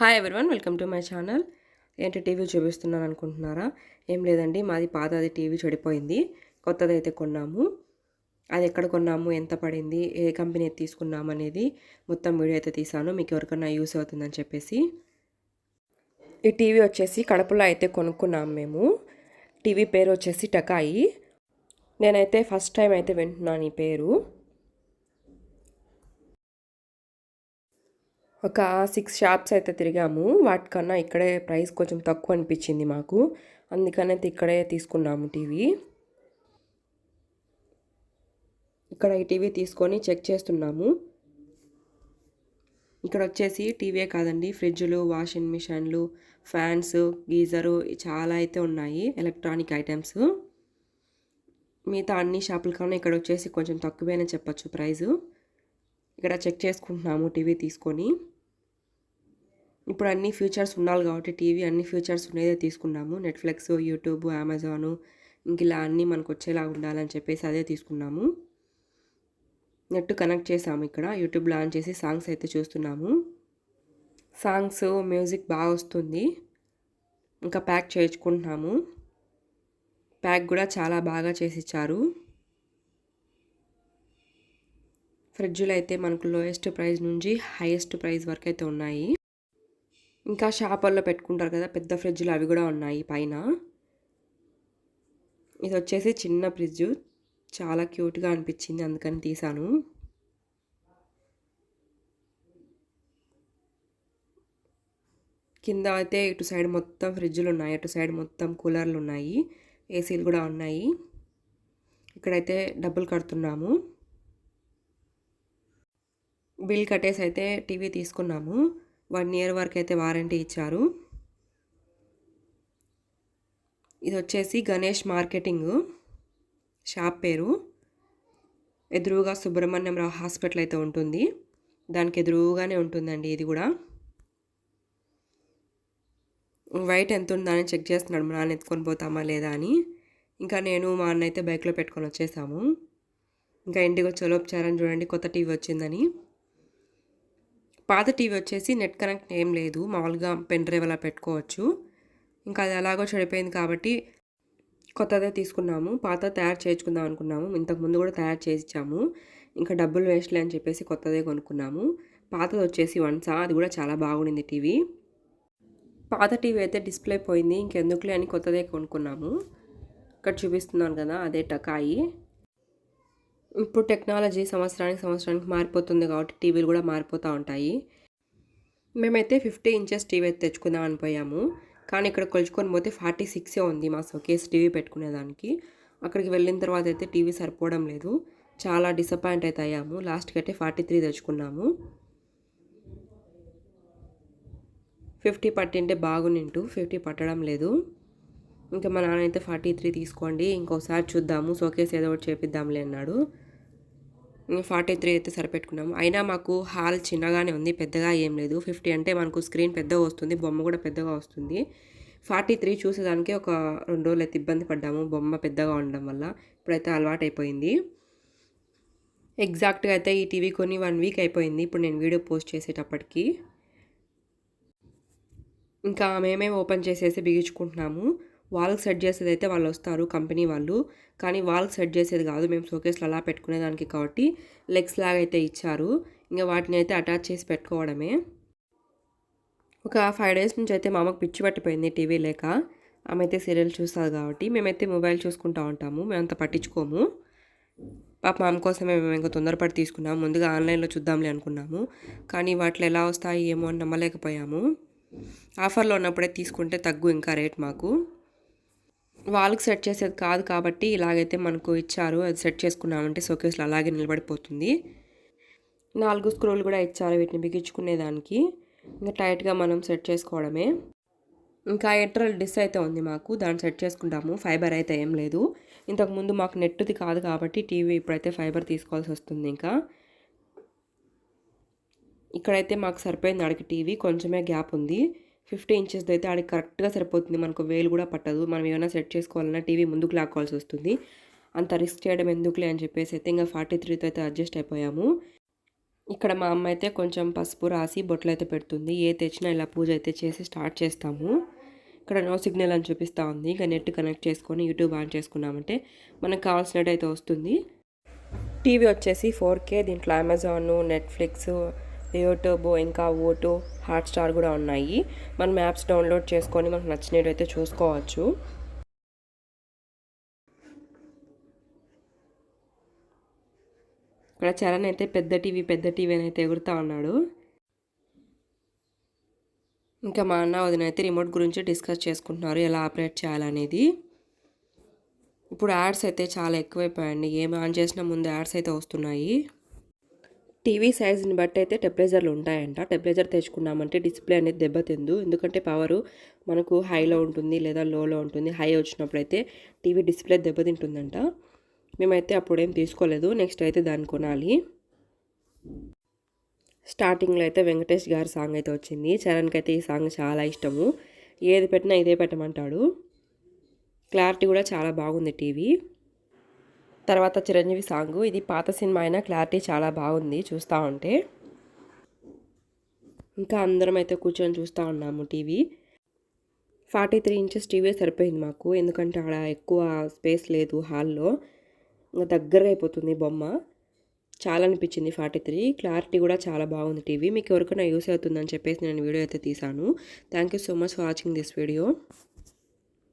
Hi everyone welcome to my channel ఏంటి TV చూపిస్తున్నాను అనుకుంటున్నారా? ఏం లేదండి మాది పాతది టీవీ చెడిపోయింది. కొత్తది అయితే కొన్నాము. అది ఎక్కడ కొన్నాము ఎంత పడింది ఏ కంపెనీ తీసుకున్నాము అనేది మొత్తం వీడియో అయితే తీసాను మీకు ఎవరికైనా యూస్ అవుతుందని చెప్పేసి. ఈ టీవీ వచ్చేసి కడపలో అయితే కొనుక్కున్నాము మేము. టీవీ పేరు వచ్చేసి టకాయి. నేనైతే ఫస్ట్ టైం అయితే వింటున్నాను ఈ పేరు. ఒక సిక్స్ షాప్స్ అయితే తిరిగాము. వాటికన్నా ఇక్కడే ప్రైస్ కొంచెం తక్కువ అనిపించింది మాకు. అందుకని ఇక్కడే తీసుకున్నాము టీవీ. ఇక్కడ ఈ టీవీ తీసుకొని చెక్ చేస్తున్నాము. ఇక్కడ వచ్చేసి టీవీ కాదండి ఫ్రిడ్జ్లు వాషింగ్ మిషన్లు ఫ్యాన్స్ గీజరు చాలా అయితే ఉన్నాయి ఎలక్ట్రానిక్ ఐటమ్స్. మిగతా అన్ని షాపుల కన్నా ఇక్కడ వచ్చేసి కొంచెం తక్కువేనే చెప్పచ్చు ప్రైజు. ఇక్కడ చెక్ చేసుకుంటున్నాము టీవీ తీసుకొని. ఇప్పుడు అన్ని ఫీచర్స్ ఉండాలి కాబట్టి టీవీ అన్ని ఫీచర్స్ ఉన్నదే తీసుకున్నాము. నెట్ఫ్లిక్స్ యూట్యూబ్ అమెజాను ఇంక ఇలా అన్నీ మనకు వచ్చేలా ఉండాలని చెప్పేసి అదే తీసుకున్నాము. నెట్ కనెక్ట్ చేసాము ఇక్కడ. యూట్యూబ్లో ఆన్ చేసి సాంగ్స్ అయితే చూస్తున్నాము. సాంగ్స్ మ్యూజిక్ బాగా వస్తుంది. ఇంకా ప్యాక్ చేయించుకుంటున్నాము. ప్యాక్ కూడా చాలా బాగా చేసి ఇచ్చారు ఫ్రిడ్జ్లు అయితే మనకు లోయెస్ట్ ప్రైస్ నుంచి హైయెస్ట్ ప్రైస్ వరకు అయితే ఉన్నాయి. ఇంకా షాపర్లో పెట్టుకుంటారు కదా పెద్ద ఫ్రిడ్జ్లు అవి కూడా ఉన్నాయి పైన. ఇది వచ్చేసి చిన్న ఫ్రిడ్జ్. చాలా క్యూట్గా అనిపించింది అందుకని తీసాను. కింద అయితే ఇటు సైడ్ మొత్తం ఫ్రిడ్జ్లు ఉన్నాయి అటు సైడ్ మొత్తం కూలర్లు ఉన్నాయి ఏసీలు కూడా ఉన్నాయి. ఇక్కడైతే డబ్బులు కడుతున్నాము. బిల్ కట్టేసి అయితే టీవీ తీసుకున్నాము. వన్ ఇయర్ వరకు అయితే వారంటీ ఇచ్చారు. ఇది వచ్చేసి గణేష్ మార్కెటింగ్ షాప్ పేరు. ఎదురుగా సుబ్రహ్మణ్యం రావు హాస్పిటల్ అయితే ఉంటుంది. దానికి ఎదురుగానే ఉంటుందండి ఇది కూడా. వైట్ ఎంత ఉందని చెక్ చేస్తున్నాడు. మా నాన్న ఎత్తుకొని పోతామా లేదా అని. ఇంకా నేను మా అన్న అయితే బైక్లో పెట్టుకొని వచ్చేసాము. ఇంకా ఇంటికి వచ్చి చూడండి కొత్త టీవీ వచ్చిందని. పాత టీవీ వచ్చేసి నెట్ కనెక్ట్ ఏం లేదు. మామూలుగా పెన్ డ్రైవ్ అలా పెట్టుకోవచ్చు. ఇంకా అది అలాగో చెడిపోయింది కాబట్టి కొత్తదే తీసుకున్నాము. పాత తయారు చేయించుకుందాం అనుకున్నాము. ఇంతకు ముందు కూడా తయారు చేసి ఇచ్చాము ఇంకా డబ్బులు వేస్ట్లే అని చెప్పేసి కొత్తదే కొనుక్కున్నాము. పాతది వచ్చేసి వన్సా. అది కూడా చాలా బాగుండింది టీవీ. పాత టీవీ అయితే డిస్ప్లే పోయింది. ఇంకెందుకులే అని కొత్తదే కొనుక్కున్నాము. ఇక్కడ చూపిస్తున్నాను కదా అదే టకాయి. ఇప్పుడు టెక్నాలజీ సంవత్సరానికి సంవత్సరానికి మారిపోతుంది కాబట్టి టీవీలు కూడా మారిపోతూ ఉంటాయి. మేమైతే ఫిఫ్టీ ఇంచెస్ టీవీ అయితే తెచ్చుకుందాం అనిపోయాము కానీ ఇక్కడ కొలుచుకొని పోతే ఫార్టీ సిక్సే ఉంది మా సోకేస్ టీవీ పెట్టుకునేదానికి. అక్కడికి వెళ్ళిన తర్వాత అయితే టీవీ సరిపోవడం లేదు. చాలా డిసప్పాయింట్ అయితే అయ్యాము. లాస్ట్కి అయితే ఫార్టీ త్రీ తెచ్చుకున్నాము. ఫిఫ్టీ పట్టింటే బాగునింటూ ఫిఫ్టీ పట్టడం లేదు. ఇంకా మా నాన్న అయితే ఫార్టీ త్రీ తీసుకోండి ఇంకోసారి చూద్దాము. సోకేస్ ఏదో ఒకటి చేపిద్దాంలే అన్నాడు. ఫార్టీ త్రీ అయితే సరిపెట్టుకున్నాము. అయినా మాకు హాల్ చిన్నగానే ఉంది పెద్దగా ఏం లేదు. ఫిఫ్టీ అంటే మనకు స్క్రీన్ పెద్దగా వస్తుంది బొమ్మ కూడా పెద్దగా వస్తుంది. ఫార్టీ త్రీ చూసేదానికి ఒక రెండు రోజులు అయితే ఇబ్బంది పడ్డాము బొమ్మ పెద్దగా ఉండడం వల్ల. ఇప్పుడైతే అలవాటు అయిపోయింది ఎగ్జాక్ట్గా అయితే ఈ టీవీ కొని వన్ వీక్ అయిపోయింది ఇప్పుడు నేను వీడియో పోస్ట్ చేసేటప్పటికి. ఇంకా మేమే ఓపెన్ చేసేసి బిగించుకుంటున్నాము. వాళ్ళకి సెట్ చేసేది అయితే వాళ్ళు వస్తారు కంపెనీ వాళ్ళు. కానీ వాళ్ళకి సెట్ చేసేది కాదు. మేము షోకేస్లో అలా పెట్టుకునేదానికి కాబట్టి లెగ్స్ లాగా అయితే ఇచ్చారు. ఇంకా వాటిని అయితే అటాచ్ చేసి పెట్టుకోవడమే. ఒక ఫైవ్ డేస్ నుంచి అయితే మా అమ్మకు పిచ్చి పట్టిపోయింది టీవీ లేక. ఆమె అయితే సీరియల్ చూస్తుంది కాబట్టి మేమైతే మొబైల్ చూసుకుంటూ ఉంటాము. మేమంత పట్టించుకోము. పాప మా అమ్మ కోసమే మేము ఇంకా తొందరపడి తీసుకున్నాము. ముందుగా ఆన్లైన్లో చూద్దాంలే అనుకున్నాము. కానీ వాటిలో ఎలా వస్తాయి ఏమో అని నమ్మలేకపోయాము. ఆఫర్లో ఉన్నప్పుడే తీసుకుంటే తగ్గు ఇంకా రేట్ మాకు. వాళ్ళకి సెట్ చేసేది కాదు కాబట్టి ఇలాగైతే మనకు ఇచ్చారు అది సెట్ చేసుకున్నామంటే షోకేస్లో అలాగే నిలబడిపోతుంది. నాలుగు స్క్రోల్ కూడా ఇచ్చారు వీటిని బిగించుకునేదానికి. ఇంకా టైట్గా మనం సెట్ చేసుకోవడమే. ఇంకా ఎట్రల్ డిస్ అయితే ఉంది మాకు దాన్ని సెట్ చేసుకుంటాము. ఫైబర్ అయితే ఏం లేదు. ఇంతకుముందు మాకు నెట్ది కాదు కాబట్టి టీవీ ఇప్పుడైతే ఫైబర్ తీసుకోవాల్సి వస్తుంది ఇంకా. ఇక్కడైతే మాకు సరిపోయింది అడిగి టీవీ కొంచెమే గ్యాప్ ఉంది. ఫిఫ్టీ ఇంచెస్ అయితే ఆడికి కరెక్ట్గా సరిపోతుంది. మనకు వేలు కూడా పట్టదు. మనం ఏమైనా సెట్ చేసుకోవాలన్నా టీవీ ముందుకు లాక్కోవాల్సి వస్తుంది. అంత రిస్క్ చేయడం ఎందుకులే అని చెప్పేసి అయితే ఇంకా ఫార్టీ త్రీతో అయితే అడ్జస్ట్ అయిపోయాము. ఇక్కడ మా అమ్మ అయితే కొంచెం పసుపు రాసి బొట్లు అయితే పెడుతుంది. ఏ తెచ్చినా ఇలా పూజ అయితే చేసి స్టార్ట్ చేస్తాము. ఇక్కడ నో సిగ్నల్ అని చూపిస్తూ ఉంది. ఇంకా నెట్ కనెక్ట్ చేసుకొని యూట్యూబ్ ఆన్ చేసుకున్నామంటే మనకు కావాల్సినట్టు అయితే వస్తుంది. టీవీ వచ్చేసి ఫోర్ కే దీంట్లో అమెజాన్ నెట్ఫ్లిక్స్ యూట్యూబ్ ఇంకా ఓటో హాట్స్టార్ కూడా ఉన్నాయి. మనం యాప్స్ డౌన్లోడ్ చేసుకొని మనకు నచ్చినట్టు అయితే చూసుకోవచ్చు. ఇక్కడ చరణ్ అయితే పెద్ద టీవీ పెద్ద టీవీ అని అయితే ఎగురుతా ఉన్నాడు. ఇంకా మా అన్న వదిన అయితే రిమోట్ గురించి డిస్కస్ చేసుకుంటున్నారు ఎలా ఆపరేట్ చేయాలనేది. ఇప్పుడు యాడ్స్ అయితే చాలా ఎక్కువైపోయాయండి. ఏం ఆన్ చేసినా ముందు యాడ్స్ అయితే వస్తున్నాయి. టీవీ సైజుని బట్టి అయితే టెంపరేచర్లు ఉంటాయంట. టెంపరేచర్ తెచ్చుకున్నామంటే డిస్ప్లే అనేది దెబ్బతిందు. ఎందుకంటే పవరు మనకు హైలో ఉంటుంది లేదా లోలో ఉంటుంది. హై వచ్చినప్పుడు అయితే టీవీ డిస్ప్లే దెబ్బతింటుందంట. మేమైతే అప్పుడేం తీసుకోలేదు. నెక్స్ట్ అయితే దాన్ని కొనాలి. స్టార్టింగ్లో అయితే వెంకటేష్ గారి సాంగ్ అయితే వచ్చింది. చరణ్కి అయితే ఈ సాంగ్ చాలా ఇష్టము. ఏది పెట్టినా ఇదే పెట్టమంటాడు. క్లారిటీ కూడా చాలా బాగుంది టీవీ. తర్వాత చిరంజీవి సాంగ్. ఇది పాత సినిమా అయినా క్లారిటీ చాలా బాగుంది చూస్తూ ఉంటే. ఇంకా అందరం అయితే కూర్చొని చూస్తూ ఉన్నాము TV. Forty three inches TV సరిపోయింది మాకు. ఎందుకంటే అక్కడ ఎక్కువ స్పేస్ లేదు హాల్లో. ఇంకా దగ్గరగా అయిపోతుంది బొమ్మ. చాలా అనిపించింది ఫార్టీ త్రీ. క్లారిటీ కూడా చాలా బాగుంది టీవీ. మీకు ఎవరికైనా యూస్ అవుతుందని చెప్పేసి నేను వీడియో అయితే తీశాను. Thank you so much for watching this video.